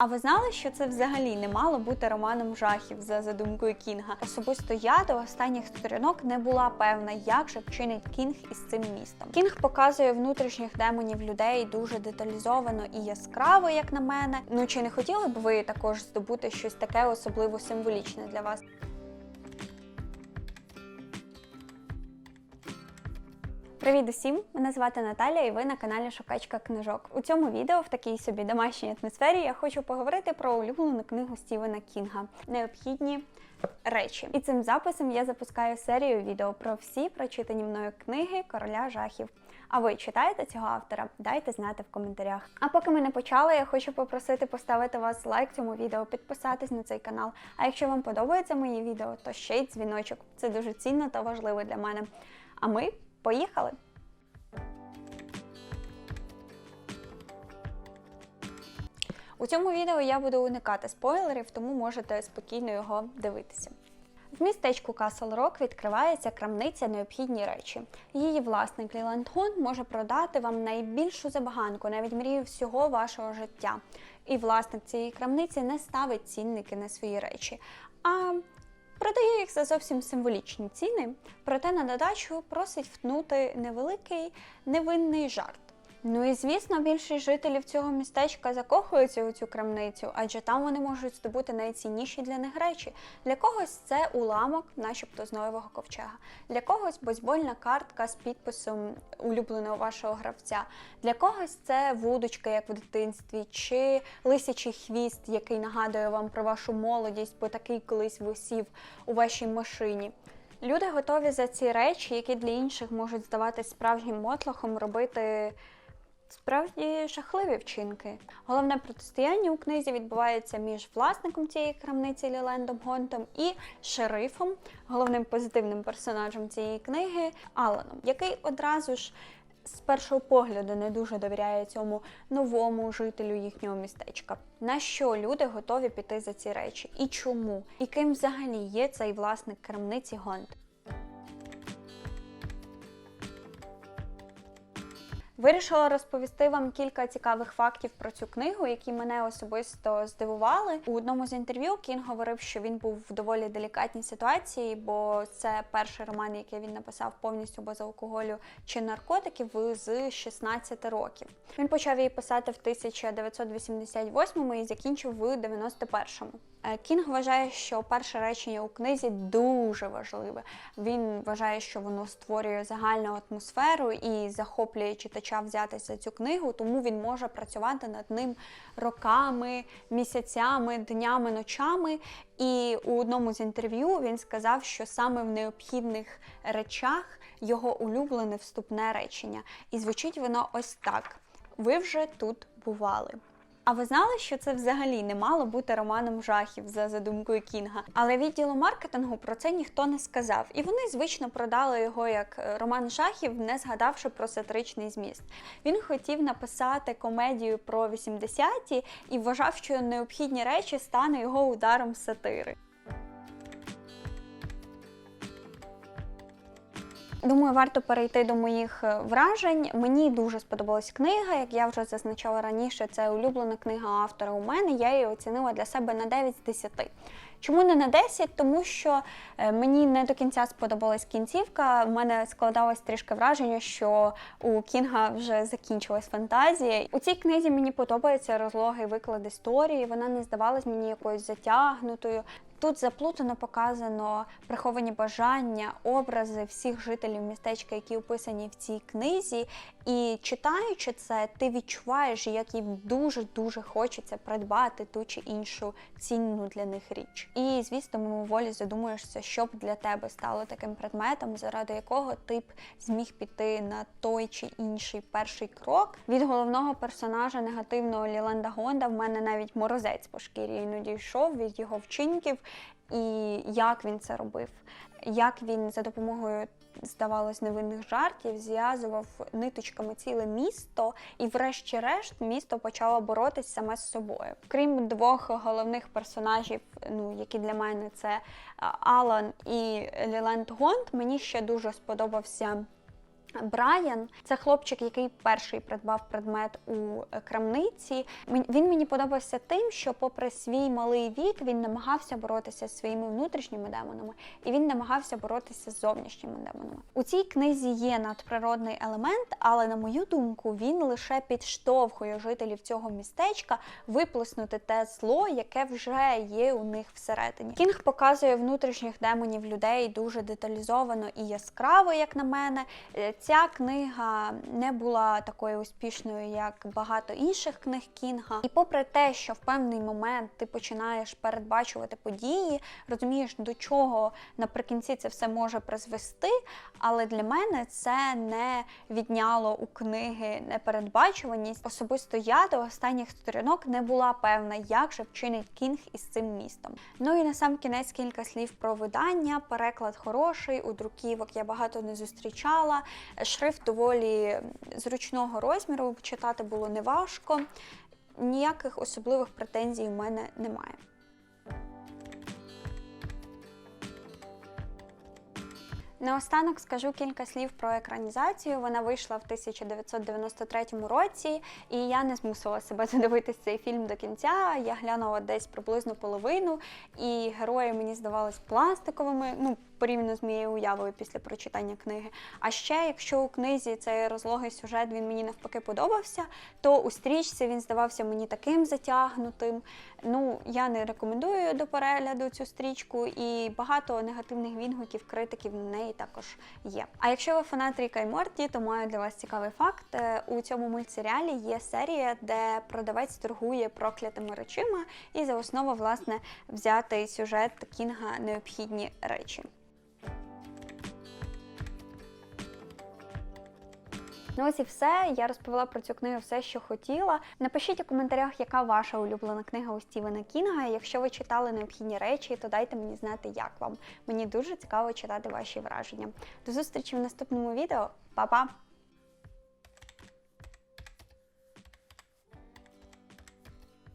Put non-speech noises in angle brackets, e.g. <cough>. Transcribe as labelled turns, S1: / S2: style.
S1: А ви знали, що це взагалі не мало бути романом жахів за задумкою Кінга? Особисто я до останніх сторінок не була певна, як же вчинить Кінг із цим містом. Кінг показує внутрішніх демонів людей дуже деталізовано і яскраво, як на мене. Ну чи не хотіли б ви також здобути щось таке особливо символічне для вас? Привіт усім! Мене звати Наталя, і ви на каналі Шукачка книжок. У цьому відео в такій собі домашній атмосфері я хочу поговорити про улюблену книгу Стівена Кінга Необхідні речі. І цим записом я запускаю серію відео про всі прочитані мною книги короля жахів. А ви читаєте цього автора? Дайте знати в коментарях. А поки ми не почали, я хочу попросити поставити вас лайк цьому відео, підписатись на цей канал. А якщо вам подобаються мої відео, то ще й дзвіночок. Це дуже цінно та важливо для мене. А ми поїхали! У цьому відео я буду уникати спойлерів, тому можете спокійно його дивитися. В містечку Касл Рок відкривається крамниця необхідні речі. Її власник Ліланд Гон може продати вам найбільшу забаганку, навіть мрію всього вашого життя. І власник цієї крамниці не ставить цінники на свої речі, а продає їх за зовсім символічні ціни, проте на додачу просить втнути невеликий невинний жарт. Ну і звісно, більшість жителів цього містечка закохуються у цю крамницю, адже там вони можуть здобути найцінніші для них речі. Для когось це уламок, начебто з Ноєвого ковчега, для когось бейсбольна картка з підписом улюбленого вашого гравця, для когось це вудочка, як в дитинстві, чи лисячий хвіст, який нагадує вам про вашу молодість, бо такий колись висів у вашій машині. Люди готові за ці речі, які для інших можуть здаватись справжнім мотлохом, робити справді жахливі вчинки. Головне протистояння у книзі відбувається між власником цієї крамниці Лілендом Гонтом і шерифом, головним позитивним персонажем цієї книги Аланом, який одразу ж. З першого погляду не дуже довіряє цьому новому жителю їхнього містечка. На що люди готові піти за ці речі? І чому? І ким взагалі є цей власник крамниці Гонт? Вирішила розповісти вам кілька цікавих фактів про цю книгу, які мене особисто здивували. У одному з інтерв'ю Кін говорив, що він був в доволі делікатній ситуації, бо це перший роман, який він написав повністю без алкоголю чи наркотиків з 16 років. Він почав її писати в 1988 і закінчив в 91-му. Е, Кінг вважає, що перше речення у книзі дуже важливе. Він вважає, що воно створює загальну атмосферу і захоплює читача взятися за цю книгу, тому він може працювати над ним роками, місяцями, днями, ночами. І у одному з інтерв'ю він сказав, що саме в необхідних речах його улюблене вступне речення. І звучить воно ось так: ви вже тут бували. А ви знали, що це взагалі не мало бути романом жахів за задумкою Кінга? Але відділу маркетингу про це ніхто не сказав, і вони звично продали його як е, роман жахів, не згадавши про сатиричний зміст. Він хотів написати комедію про 80-ті і вважав, що необхідні речі стане його ударом сатири. Думаю, варто перейти до моїх е, вражень. Мені дуже сподобалась книга, як я вже зазначала раніше, це улюблена книга автора у мене. Я її оцінила для себе на 9 з 10. Чому не на 10? Тому що е, мені не до кінця сподобалась кінцівка. У мене складалось трішки враження, що у Кінга вже закінчилась фантазія. У цій книзі мені подобається розлогий виклад історії. Вона не здавалась мені якоюсь затягнутою. Тут заплутано показано приховані бажання, образи всіх жителів містечка, які описані в цій книзі. І читаючи це, ти відчуваєш, як їм дуже-дуже хочеться придбати ту чи іншу цінну для них річ. І, звісно, мимоволі задумуєшся, що б для тебе стало таким предметом, заради якого ти б зміг піти на той чи інший перший крок. Від головного персонажа негативного Ліланда Гонда в мене навіть морозець по шкірі іноді йшов від його вчинків і як він це робив, як він за допомогою. Здавалось, невинних жартів, зв'язував ниточками ціле місто, і, врешті-решт, місто почало боротись саме з собою. Крім двох головних персонажів, ну які для мене це Алан і Ліленд Гонд, мені ще дуже сподобався Брайан це хлопчик, який перший придбав предмет у е, крамниці. Він мені подобався тим, що, попри свій малий вік, він намагався боротися зі своїми внутрішніми демонами, і він намагався боротися з зовнішніми демонами. У цій книзі є надприродний елемент, але на мою думку, він лише підштовхує жителів цього містечка виплеснути те зло, яке вже є у них всередині. Кінг показує внутрішніх демонів людей дуже деталізовано і яскраво, як на мене. Ця книга не була такою успішною, як багато інших книг Кінга. І попри те, що в певний момент ти починаєш передбачувати події, розумієш, до чого наприкінці це все може призвести. Але для мене це не відняло у книги непередбачуваність. Особисто я до останніх сторінок не була певна, як же вчинить Кінг із цим містом. Ну і на сам кінець кілька слів про видання. Переклад хороший, у друківок я багато не зустрічала. Шрифт доволі зручного розміру, читати було неважко. Ніяких особливих претензій у мене немає. Наостанок скажу кілька слів про екранізацію. Вона вийшла в 1993 році, і я не змусила себе <laughs> додивитись цей фільм до кінця. Я глянула десь приблизно половину, і герої мені здавались пластиковими. Ну, порівняно з моєю уявою після прочитання книги. А ще, якщо у книзі цей розлогий сюжет він мені навпаки подобався, то у стрічці він здавався мені таким затягнутим. Ну, я не рекомендую до перегляду цю стрічку, і багато негативних відгуків, критиків на неї також є. А якщо ви фанат Ріка і Морті, то маю для вас цікавий факт. Е, У цьому мультсеріалі є серія, де продавець торгує проклятими речима, і за основу, власне, взяти сюжет Кінга необхідні речі. Ну ось і все. Я розповіла про цю книгу все, що хотіла. Напишіть у коментарях, яка ваша улюблена книга у Стівена Кінга. Якщо ви читали необхідні речі, то дайте мені знати, як вам. Мені дуже цікаво читати ваші враження. До зустрічі в наступному відео. Па-па!